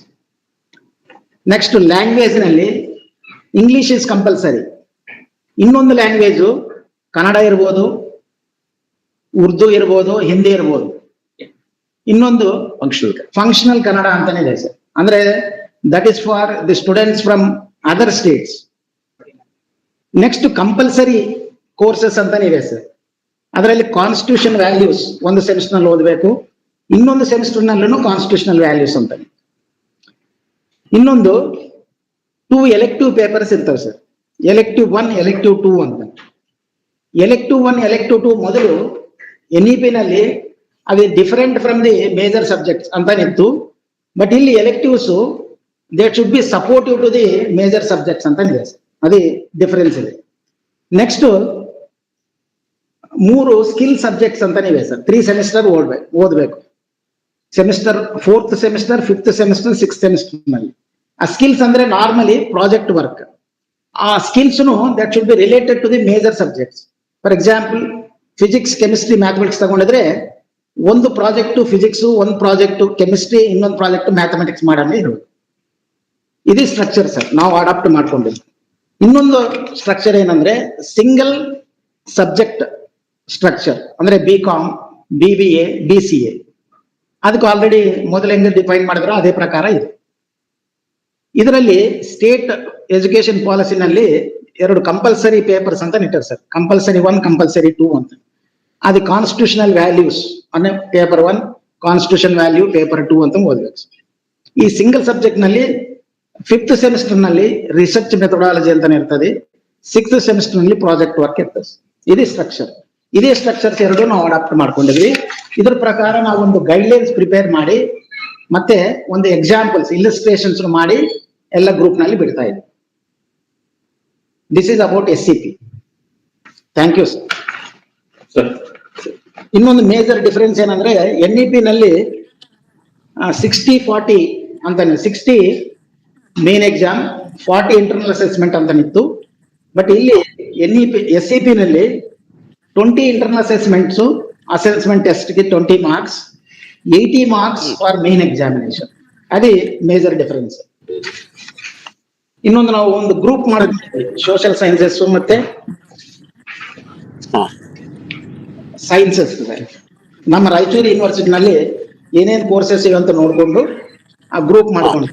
next ಲ್ಯಾಂಗ್ವೇಜ್ನಲ್ಲಿ English is compulsory ಇನ್ನೊಂದು ಲ್ಯಾಂಗ್ವೇಜು ಕನ್ನಡ ಇರ್ಬೋದು ಉರ್ದು ಇರ್ಬೋದು ಹಿಂದಿ ಇರ್ಬೋದು. ಇನ್ನೊಂದು ಫಂಕ್ಷನಲ್ ಫಂಕ್ಷನಲ್ ಕನ್ನಡ ಅಂತಾನೆ ಇದೆ ಸರ್ ಅಂದ್ರೆ that is for the students from other states next compulsory courses ಅಂತಾನೆ ಇದೆ ಸರ್. ಅದರಲ್ಲಿ ಕಾನ್ಸ್ಟಿಟ್ಯೂಷನ್ ವ್ಯಾಲ್ಯೂಸ್ ಒಂದು ಸೆಮಿಸ್ಟರ್ನಲ್ಲಿ ಓದಬೇಕು, ಇನ್ನೊಂದು ಸೆಮಿಸ್ಟರ್ ನಲ್ಲೂ ಕಾನ್ಸ್ಟಿಟ್ಯೂಷನಲ್ ವ್ಯಾಲ್ಯೂಸ್ ಅಂತಾನೆ. ಇನ್ನೊಂದು ಟೂ ಎಲೆಕ್ಟಿವ್ ಪೇಪರ್ಸ್ ಇರ್ತವೆ sir. Elective one elective two ಅಂತ ಎಲೆಕ್ಟಿವ್ ಒನ್ ಎಲೆಕ್ಟಿವ್ ಟೂ ಮೊದಲು ಎನ್ ಇ ಪಿನಲ್ಲಿ ಅದು different from the major subjects ಅಂತಾನಿತ್ತು but ಇಲ್ಲಿ electives they should be supportive to the major subjects ಅಂತಾನಿದೆ sir. ಅದೇ difference ಇದೆ. Next ಮೂರು skill subjects ಅಂತಾನೆ ಇವೆ ಸರ್. ತ್ರೀ ಸೆಮಿಸ್ಟರ್ ಓದ್ಬೇಕು ಓದಬೇಕು. Semester fourth semester fifth semester six ಸೆಮಿಸ್ಟರ್ನಲ್ಲಿ. ಆ ಸ್ಕಿಲ್ಸ್ ಅಂದ್ರೆ ನಾರ್ಮಲಿ ಪ್ರಾಜೆಕ್ಟ್ ವರ್ಕ್ ಆ skills that should be related to the major subjects for example physics chemistry mathematics ತಗೊಂಡಿದ್ರೆ ಒಂದು ಪ್ರಾಜೆಕ್ಟ್ ಫಿಸಿಕ್ಸ್ ಒಂದು project chemistry ಇನ್ನೊಂದು project mathematics ಮಾಡೋಣ ಇರೋದು. ಇದು ಸ್ಟ್ರಕ್ಚರ್ ಸರ್. ನಾವು ಅಡಾಪ್ಟ್ ಮಾಡ್ಕೊಂಡಿದ್ವಿ ಇನ್ನೊಂದು ಸ್ಟ್ರಕ್ಚರ್ ಏನಂದ್ರೆ ಸಿಂಗಲ್ ಸಬ್ಜೆಕ್ಟ್ ಸ್ಟ್ರಕ್ಚರ್ ಅಂದ್ರೆ B Com B B A B C A ಅದಕ್ಕೆ ಆಲ್ರೆಡಿ ಮೊದಲು ಹೆಂಗೆ ಡಿಫೈನ್ ಮಾಡಿದ್ರು ಅದೇ ಪ್ರಕಾರ ಇದೆ. ಇದರಲ್ಲಿ ಸ್ಟೇಟ್ ಎಜುಕೇಶನ್ ಪಾಲಿಸಿನಲ್ಲಿ ಎರಡು ಕಂಪಲ್ಸರಿ ಪೇಪರ್ಸ್ ಅಂತ ನಿಟ್ಟರು sir. Compulsory one compulsory two ಅಂತ. ಅದು ಕಾನ್ಸ್ಟಿಟ್ಯೂಷನಲ್ ವ್ಯಾಲ್ಯೂಸ್ ಅನ್ನೋ paper one constitution value paper two ಅಂತ ಓದ್ಬೇಕು. ಈ ಸಿಂಗಲ್ ಸಬ್ಜೆಕ್ಟ್ನಲ್ಲಿ ಫಿಫ್ತ್ ಸೆಮಿಸ್ಟರ್ನಲ್ಲಿ ರಿಸರ್ಚ್ ಮೆಥಡಾಲಜಿ ಅಂತಾನೆ ಇರ್ತದೆ. ಸಿಕ್ಸ್ತ್ ಸೆಮಿಸ್ಟರ್ನಲ್ಲಿ ಪ್ರಾಜೆಕ್ಟ್ ವರ್ಕ್ ಇರ್ತದೆ. ಇದೇ ಸ್ಟ್ರಕ್ಚರ್ ಇದೇ ಸ್ಟ್ರಕ್ಚರ್ಸ್ ಎರಡು ನಾವು ಅಡಾಪ್ಟ್ ಮಾಡ್ಕೊಂಡಿದ್ವಿ. ಇದ್ರ ಪ್ರಕಾರ ನಾವು ಒಂದು ಗೈಡ್ಲೈನ್ಸ್ ಪ್ರಿಪೇರ್ ಮಾಡಿ ಮತ್ತೆ ಒಂದು ಎಕ್ಸಾಂಪಲ್ಸ್ ಇಲ್ಲಿಸ್ಟ್ರೇಷನ್ಸ್ ಮಾಡಿ ಎಲ್ಲ ಗ್ರೂಪ್ನಲ್ಲಿ ಬಿಡ್ತಾ ಇದ್ವಿ. This is about S C P thank you sir sir ಇನ್ನೊಂದು ಮೇಜರ್ ಡಿಫರೆನ್ಸ್ ಏನಂದ್ರೆ ಎನ್ ಇ ಪಿ ನಲ್ಲಿ ಸಿಕ್ಸ್ಟಿ ಫಾರ್ಟಿ ಅಂತಾನೆ sixty main exam forty internal assessment ಅಂತನಿತ್ತು but ಇಲ್ಲಿ N E P S C P ನಲ್ಲಿ twenty internal assessments assessment ಟೆಸ್ಟ್ಗೆ twenty marks eighty marks for main examination ಅದೇ major difference ಇನ್ನೊಂದು ನಾವು ಒಂದು group ಮಾಡಿದ್ವಿ social sciences ಮತ್ತೆ. Sciences ನಮ್ಮ ರಾಯಚೂರು ಯೂನಿವರ್ಸಿಟಿನಲ್ಲಿ ಏನೇನು ಕೋರ್ಸಸ್ ಇವೆ ಅಂತ ನೋಡಿಕೊಂಡು ಆ ಗ್ರೂಪ್ ಮಾಡ್ಕೊಂಡು.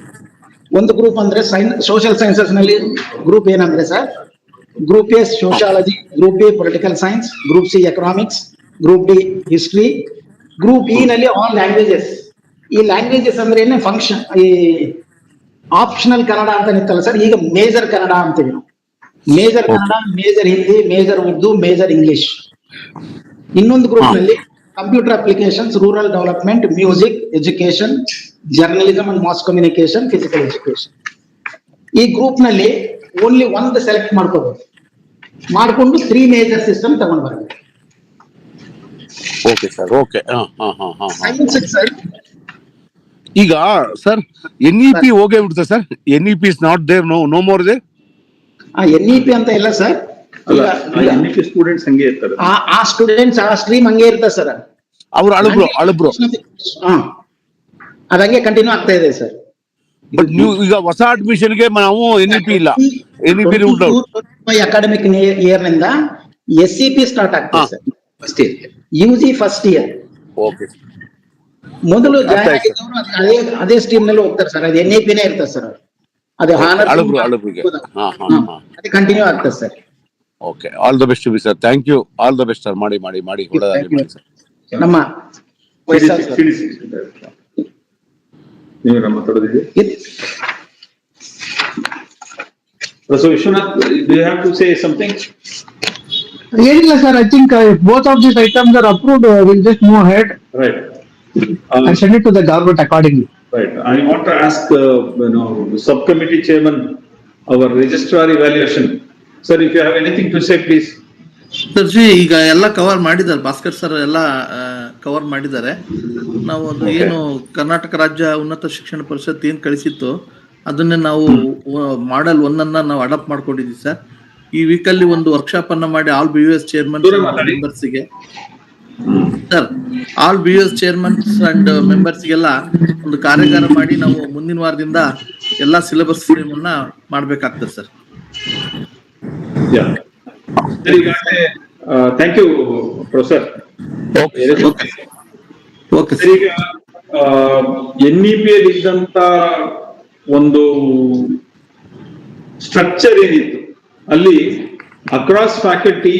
ಒಂದು ಗ್ರೂಪ್ ಅಂದ್ರೆ ಸೈನ್ ಸೋಷಿಯಲ್ ಸೈನ್ಸಸ್ನಲ್ಲಿ ಗ್ರೂಪ್ ಏನಂದ್ರೆ sir group A sociology group B political science group C economics group D history group E ನಲ್ಲಿ ಆಲ್ ಲ್ಯಾಂಗ್ವೇಜಸ್ ಈ ಲ್ಯಾಂಗ್ವೇಜಸ್ ಅಂದ್ರೆ ಏನೇ ಫಂಕ್ಷನ್ ಈ ಆಪ್ಷನಲ್ ಕನ್ನಡ ಅಂತ ನಿಂತಲ್ಲ ಸರ್ ಈಗ ಮೇಜರ್ ಕನ್ನಡ ಅಂತೀವಿ ನಾವು. Major Kannada major Hindi major Urdu major English ಇನ್ನೊಂದು ಗ್ರೂಪ್ನಲ್ಲಿ computer applications rural development music education journalism and mass communication physical education ಈ ಗ್ರೂಪ್ನಲ್ಲಿ ಓನ್ಲಿ ಒಂದು ಸೆಲೆಕ್ಟ್ ಮಾಡ್ಕೋಬಹುದು ಮಾಡ್ಕೊಂಡು ತ್ರೀ ಮೇಜರ್ ಸಿಸ್ಟಮ್ ತಗೊಂಡ್ ಬರ್ಬೇಕು ಓಕೆ ಸರ್ ಓಕೆ ಹಾ ಹಾ ಹಾ ಹಾ ಹಾ. ಸರ್ ಈಗ ಸರ್ ಎನ್ ಇ ಪಿ ಹೋಗೇ ಬಿಡುತ್ತೆ sir N E P is not there no no more they N E P ಅಂತ ಇಲ್ಲ ಸರ್ ಸ್ಟೂಡೆಂಟ್ಸ್ ಹಂಗೆ ಇರ್ತಾರೆ. ಆ ಸ್ಟೂಡೆಂಟ್ಸ್ ಆ ಸ್ಟ್ರೀಮ್ ಹಂಗೆ ಇರ್ತಾರೆ ಸರ್ ಅವ್ರು ಅಳಬ್ರು ಅಳಬ್ರು. ಹಾ. ಅದಂಗೆ ಕಂಟಿನ್ಯೂ ಆಗ್ತಾ ಇದೆ ಸರ್ ಬಟ್ ನೀವು ಈಗ ಹೊಸ ಅಡ್ಮಿಷನ್ಗೆ ನಾವು ಎನ್ ಇ ಪಿ ಇಲ್ಲ ಎನ್ ಇ ಪಿ ಅಕಾಡೆಮಿಕ್ ಇಯರ್ನಿಂದ ಎಸ್ ಸಿ ಪಿ ಸ್ಟಾರ್ಟ್ ಆಗ್ತದೆ sir first year U G first year okay ಮೊದಲು ಅರ್ಥ ಜಾಯ್ನ್ ಆಗಿದ್ದವರು ಅದೇ ಅದೇ ಸ್ಟ್ರೀಮ್ನಲ್ಲಿ ಹೋಗ್ತಾರೆ ಸರ್ ಅದು ಎನ್ ಇ ಪಿನೇ ಇರ್ತದೆ ಸರ್ ಅದು ಹಾನರ್ ಅದು ಕಂಟಿನ್ಯೂ ಆಗ್ತದೆ sir okay all the best be sir thank you all the best sir ಮಾಡಿ ಮಾಡಿ ಮಾಡಿ. ನಮ್ಮ sir. ಮಾತಾಡೋದಿದೆ so Vishwanath do you have to say something ಏನಿಲ್ಲ sir I think both of this items are approved will just move ahead right I send it to the government accordingly Right. I want to ask, uh, you know, subcommittee chairman, our registrar evaluation. Sir, if you have anything to say, please. Sir ji ಈಗ ಎಲ್ಲ cover ಮಾಡಿದ್ದಾರೆ Bhaskar sir ಎಲ್ಲ cover ಮಾಡಿದ್ದಾರೆ. ನಾವು ಅದು ಏನು ಕರ್ನಾಟಕ ರಾಜ್ಯ ಉನ್ನತ ಶಿಕ್ಷಣ ಪರಿಷತ್ ಏನು ಕಳಿಸಿತ್ತು ಅದನ್ನೇ ನಾವು ಮಾಡೆಲ್ ಒಂದನ್ನ ಅನ್ನ ನಾವು ಅಡಾಪ್ಟ್ ಮಾಡ್ಕೊಂಡಿದ್ದೀವಿ ಸರ್. ಈ ವೀಕಲ್ಲಿ ಒಂದು ವರ್ಕ್ಶಾಪ್ ಅನ್ನ ಮಾಡಿ all B U S chairman. ಮೆಂಬರ್ಸ್ಗೆ sir all B U S chairmans and ಮೆಂಬರ್ಸ್ಗೆಲ್ಲ ಒಂದು ಕಾರ್ಯಾಗಾರ ಮಾಡಿ ನಾವು ಮುಂದಿನ ವಾರದಿಂದ ಎಲ್ಲಾ ಸಿಲೆಬಸ್ ಮಾಡ್ಬೇಕಾಗ್ತದೆ ಸರ್. Yeah. ಯು ಪ್ರೊಫೆಸರ್ ಈಗ ಎನ್ ಇ ಪಿ ಅಲ್ಲಿ ಇದ್ದಂತ ಒಂದು ಸ್ಟ್ರಕ್ಚರ್ ಏನಿತ್ತು? ಅಲ್ಲಿ ಅಕ್ರಾಸ್ ಫ್ಯಾಕಲ್ಟಿ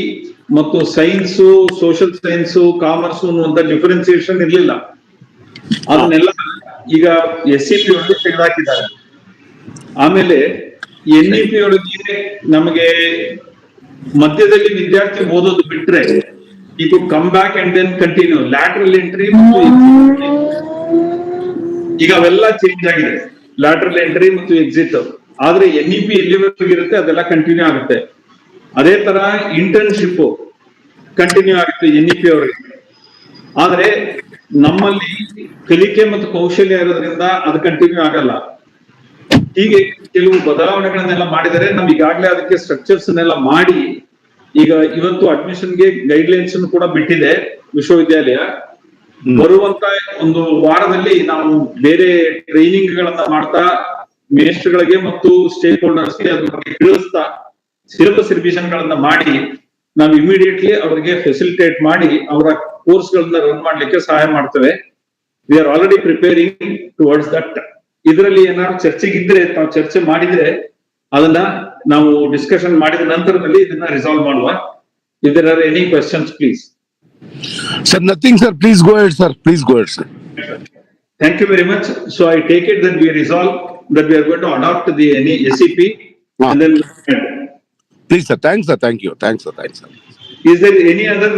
ಮತ್ತು ಸೈನ್ಸು ಸೋಷಿಯಲ್ ಸೈನ್ಸು ಕಾಮರ್ಸ್ ಅನ್ನುವಂತ ಡಿಫರೆನ್ಸಿಯೇಷನ್ ಇರಲಿಲ್ಲ. ಅದನ್ನೆಲ್ಲ ಈಗ ಎಸ್ ಸಿ ಪಿ ಒಳಗೆ ತೆಗೆದಾಕಿದ್ದಾರೆ ಆಮೇಲೆ ಎನ್ ಇ ಪಿ ಒಳಗೆ ನಮಗೆ ಮಧ್ಯದಲ್ಲಿ ವಿದ್ಯಾರ್ಥಿ ಓದೋದು ಬಿಟ್ರೆ ಇದು come back and then continue lateral entry ಮತ್ತು ಈಗ ಅವೆಲ್ಲ ಚೇಂಜ್ ಆಗಿದೆ. ಲ್ಯಾಟ್ರಲ್ ಎಂಟ್ರಿ ಮತ್ತು ಎಕ್ಸಿಟ್ ಆದ್ರೆ ಎನ್ ಇ ಪಿ ಎಲ್ಲಿವರೆಗೂ ಇರುತ್ತೆ? ಅದೆಲ್ಲ ಕಂಟಿನ್ಯೂ ಆಗುತ್ತೆ. ಅದೇ ತರ ಇಂಟರ್ನ್ಶಿಪ್ ಕಂಟಿನ್ಯೂ ಆಗುತ್ತೆ ಎನ್ ಇ ಪಿ ಅವರಿಗೆ. ಆದ್ರೆ ನಮ್ಮಲ್ಲಿ ಕಲಿಕೆ ಮತ್ತು ಕೌಶಲ್ಯ ಇರೋದ್ರಿಂದ ಅದು ಕಂಟಿನ್ಯೂ ಆಗಲ್ಲ. ಹೀಗೆ ಕೆಲವು ಬದಲಾವಣೆಗಳನ್ನೆಲ್ಲ ಮಾಡಿದರೆ ನಮ್ ಈಗಾಗಲೇ ಅದಕ್ಕೆ ಸ್ಟ್ರಕ್ಚರ್ಸ್ ನೆಲ್ಲ ಮಾಡಿ ಈಗ ಇವತ್ತು ಅಡ್ಮಿಷನ್ಗೆ ಗೈಡ್ಲೈನ್ಸ್ ಕೂಡ ಬಿಟ್ಟಿದೆ ವಿಶ್ವವಿದ್ಯಾಲಯ. ಬರುವಂತ ಒಂದು ವಾರದಲ್ಲಿ ನಾವು ಬೇರೆ ಟ್ರೈನಿಂಗ್ ಗಳನ್ನ ಮಾಡ್ತಾ ಮಿನಿಸ್ಟರ್ಗಳಿಗೆ ಮತ್ತು ಸ್ಟೇಕ್ ಹೋಲ್ಡರ್ಸ್ಗೆ ಅದ್ರ ಬಗ್ಗೆ ತಿಳಿಸ್ತಾ ಸಿಲೆಬಸ್ ರಿವಿಷನ್ ಗಳನ್ನ ಮಾಡಿ ನಾವು ಇಮಿಡಿಯೇಟ್ಲಿ ಅವರಿಗೆ ಫೆಸಿಲಿಟೇಟ್ ಮಾಡಿ ಅವರ ಕೋರ್ಸ್ ಗಳನ್ನ ರನ್ ಮಾಡ್ಲಿಕ್ಕೆ ಸಹಾಯ ಮಾಡ್ತೇವೆ. We are already preparing towards that ಇದರಲ್ಲಿ ಏನಾದ್ರು ಚರ್ಚೆಗಿದ್ರೆ ತಾವು ಚರ್ಚೆ ಮಾಡಿದ್ರೆ ಅದನ್ನ ನಾವು ಡಿಸ್ಕಷನ್ ಮಾಡಿದ ನಂತರದಲ್ಲಿ ಇದನ್ನ ರಿಸಾಲ್ವ್ ಮಾಡುವ. ಇದರ any questions please sir nothing sir please go ahead sir please go ahead sir thank you very much so I take it that we resolve that we are going to adapt the any SEP please sir thanks sir thank you thanks sir thanks sir is there any other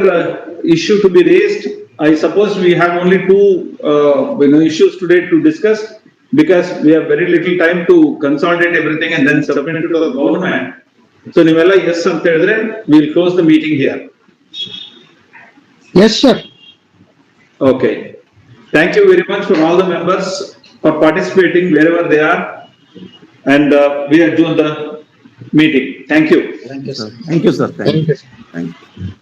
issue to be raised I suppose we have only two issues today to discuss because we have very little time to consolidate everything and then submit it to the government. So ನೀವೆಲ್ಲ yes ಅಂತ ಹೇಳಿದ್ರೆ we'll close the meeting here. Yes sir Okay. Thank you very much for all the members for participating wherever they are. And uh, we adjourn the meeting. Thank you. Thank you, sir. Thank you, sir. Thank you. Thank you